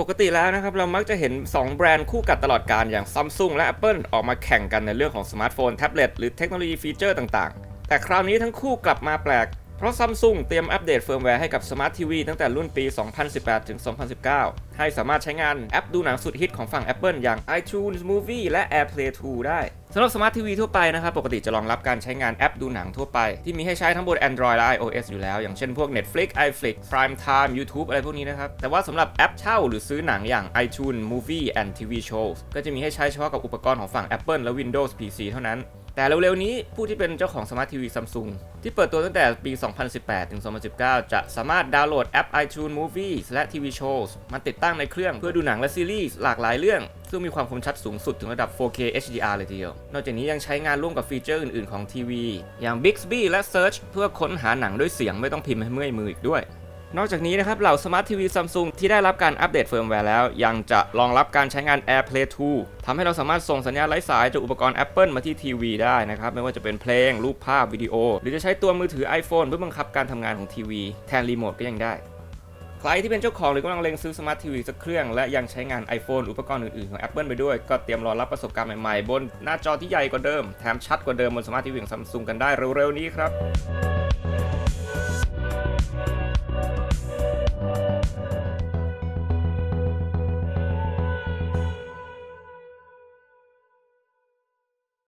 ปกติแล้วนะครับเรามักจะเห็น 2 แบรนด์คู่กัดตลอดการอย่าง Samsung และ Apple ออกมาแข่งกันในเรื่องของสมาร์ทโฟน แท็บเล็ตหรือเทคโนโลยีฟีเจอร์ต่างๆ แต่คราวนี้ทั้งคู่กลับมาแปลก เพราะ Samsung เตรียมอัปเดตเฟิร์มแวร์ให้กับ Smart TV ตั้งแต่รุ่นปี 2018 ถึง 2019 ให้สามารถใช้งานแอปดูหนังสุดฮิตของฝั่ง Apple อย่าง iTunes Movie และ AirPlay 2 ได้สำหรับ Smart TV ทั่วไปนะครับ ปกติจะรองรับการใช้งานแอปดูหนังทั่วไป ที่มีให้ใช้ทั้งบน Android และ iOS อยู่แล้ว อย่างเช่นพวก Netflix, iFlix, Prime Time, YouTube อะไรพวกนี้นะครับ แต่ว่าสำหรับแอปเช่าหรือซื้อหนังอย่าง iTunes Movie and TV Shows ก็จะมีให้ใช้เฉพาะกับอุปกรณ์ของฝั่ง Apple และ Windows PC เท่านั้น แต่เร็วๆนี้ผู้ที่เป็นเจ้าของ Smart TV Samsung ที่เปิดตัวตั้งแต่ปี 2018 ถึง 2019 จะสามารถดาวน์โหลดแอป iTunes Movies และ TV Shows มาติดตั้งในเครื่องเพื่อดูหนังและซีรีส์หลากหลายเรื่อง ซึ่งมีความคมชัดสูงสุดถึงระดับ 4K HDR เลยทีเดียว นอกจากนี้ยังใช้งานร่วมกับฟีเจอร์อื่นๆของทีวี อย่าง Bixby และ Search เพื่อค้นหาหนังด้วยเสียงไม่ต้องพิมพ์ให้เมื่อยมืออีกด้วย นอกจากนี้นะครับเหล่า Smart TV Samsung ที่ได้รับการอัปเดตเฟิร์มแวร์แล้ว ยังจะรองรับการใช้งาน AirPlay 2ทำให้เราสามารถส่งสัญญาณไร้สายจากอุปกรณ์ Apple มาที่ทีวีได้นะครับ ไม่ว่าจะเป็นเพลง รูปภาพวิดีโอ หรือจะใช้ตัวมือถือ iPhone เพื่อบังคับการทำงานของทีวีแทนรีโมทก็ยังได้ใครที่เป็นเจ้าของหรือกำลังเล็งซื้อ Smart TV สักเครื่องและยังใช้งาน iPhone อุปกรณ์อื่นๆของ Apple ไปด้วย ก็เตรียมรอรับประสบการณ์ใหม่ๆ บนหน้าจอที่ใหญ่กว่าเดิม แถมชัดกว่าเดิมบน Smart TV ของ Samsung กันได้เร็วๆนี้ครับ